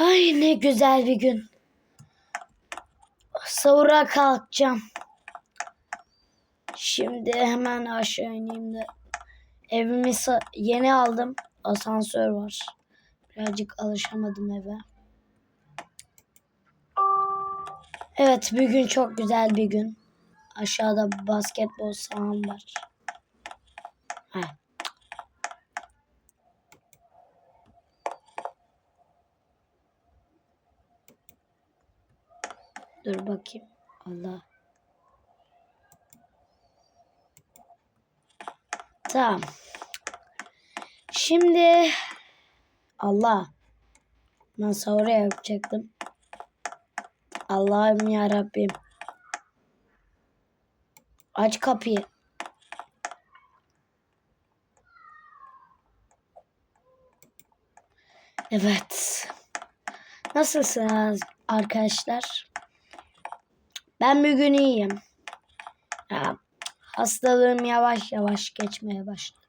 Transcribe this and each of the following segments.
Ay ne güzel bir gün. Sahura kalkacağım. Şimdi hemen aşağı ineyim de. Evimi yeni aldım. Asansör var. Birazcık alışamadım eve. Evet bir gün çok güzel bir gün. Aşağıda basketbol saham var. Heh. Dur bakayım. Allah. Tamam. Şimdi Allah. Ben sahura yapacaktım. Allah'ım ya Rabbim. Aç kapıyı. Evet. Nasılsınız arkadaşlar? Ben bugün iyiyim. Ya, hastalığım yavaş yavaş geçmeye başladı.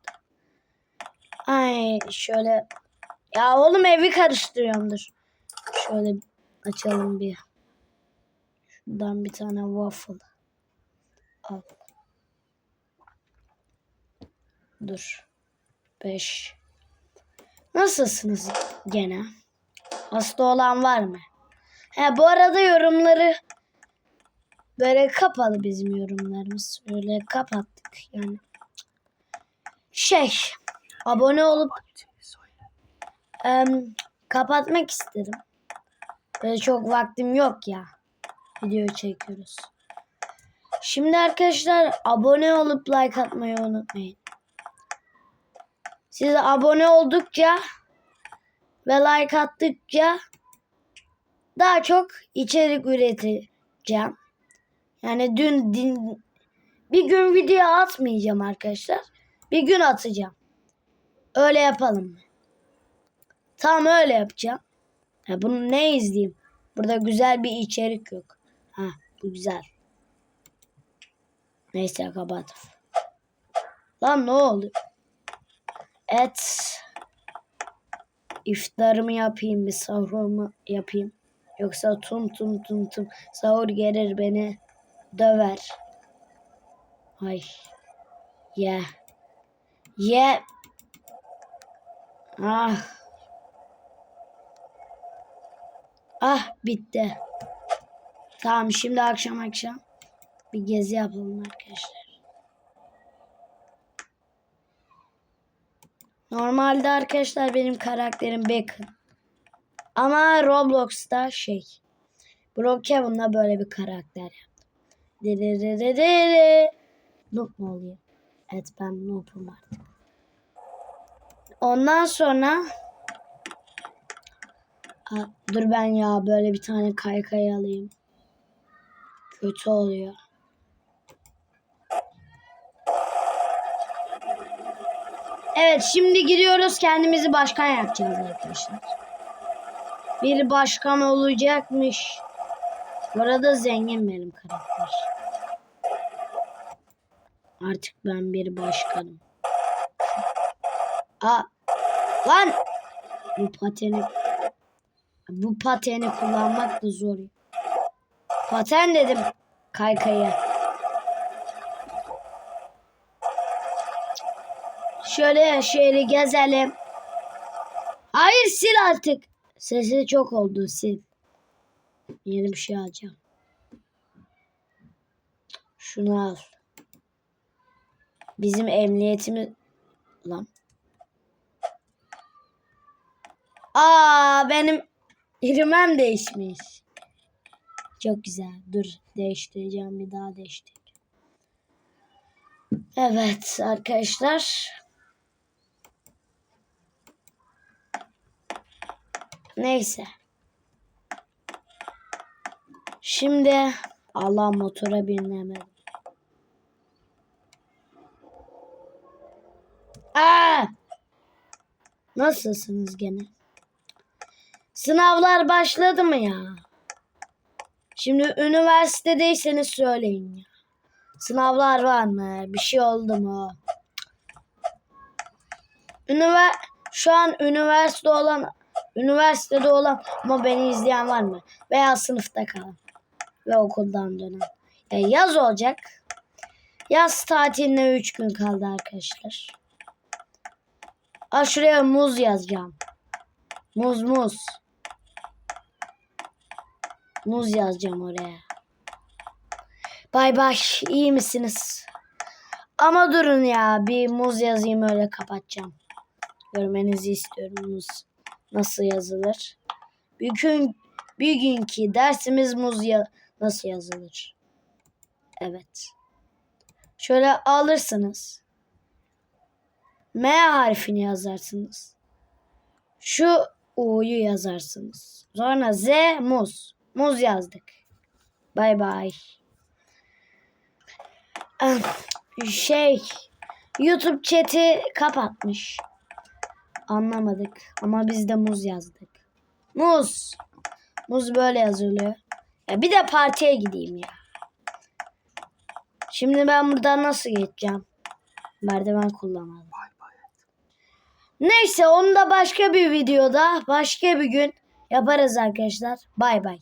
Ay şöyle. Ya oğlum evi karıştırıyorumdur. Şöyle açalım bir. Şuradan bir tane waffle. Al. Dur. Beş. Nasılsınız gene? Hasta olan var mı? He bu arada yorumları böyle kapalı bizim yorumlarımız. Böyle kapattık yani. Şey, abone olup em, kapatmak isterim. Böyle çok vaktim yok ya. Video çekiyoruz. Şimdi arkadaşlar abone olup like atmayı unutmayın. Siz abone oldukça ve like attıkça daha çok içerik üreteceğim. Yani dün din, bir gün video atmayacağım arkadaşlar. Bir gün atacağım. Öyle yapalım? Tamam öyle yapacağım. Ha, bunu ne izleyeyim? Burada güzel bir içerik yok. Ha bu güzel. Neyse kapat. Lan ne oldu? Et. İftarımı yapayım bir sahurumu yapayım. Yoksa tum tum tum tum sahur gelir beni döver. Ay. Ye. Ye. Ah. Ah bitti. Tamam şimdi akşam akşam bir gezi yapalım arkadaşlar. Normalde arkadaşlar benim karakterim Bacon. Ama Roblox'ta şey. Brookhaven'da böyle bir karakter yaptım. Dırırırırırı. Noob mu oluyor? Evet ben noob'um artık. Ondan sonra Aa, dur ben ya böyle bir tane kaykay alayım. Kötü oluyor. Evet şimdi gidiyoruz kendimizi başkan yapacağız arkadaşlar. Bir başkan olacakmış. Bu zengin benim karakter. Artık ben bir başkanım. Aa, lan bu pateni bu pateni kullanmak da zor. Paten dedim kaykaya. Şöyle şöyle gezelim. Hayır sil artık. Sesi çok oldu sil. Yeni bir şey alacağım. Şunu al. Bizim emniyetimiz... Lan. Aa benim irimem değişmiş. Çok güzel. Dur değiştireceğim bir daha değiştireceğim. Evet arkadaşlar. Neyse. Şimdi Allah motora binemedim. Aa! Nasılsınız gene? Sınavlar başladı mı ya? Şimdi üniversitedeyseniz söyleyin ya. Sınavlar var mı? Bir şey oldu mu? Üniver şu an üniversite olan Üniversitede olan ama beni izleyen var mı? Veya sınıfta kalan ve okuldan dönen. Ya yaz olacak. Yaz tatiline 3 gün kaldı arkadaşlar. Aa, muz yazacağım. Muz muz. Muz yazacağım oraya. Bay bay. iyi misiniz? Ama durun ya. Bir muz yazayım öyle kapatacağım. Görmenizi istiyorum muz. Nasıl yazılır? Bir gün bir günkü dersimiz muz ya nasıl yazılır? Evet. Şöyle alırsınız. M harfini yazarsınız. Şu U'yu yazarsınız. Sonra Z muz. Muz yazdık. Bay bay. Şey YouTube chat'i kapatmış. Anlamadık ama biz de muz yazdık. Muz. Muz böyle yazılıyor. Ya bir de partiye gideyim ya. Şimdi ben buradan nasıl geçeceğim? Merdiven kullanmadım. Neyse onu da başka bir videoda, başka bir gün yaparız arkadaşlar. Bay bay.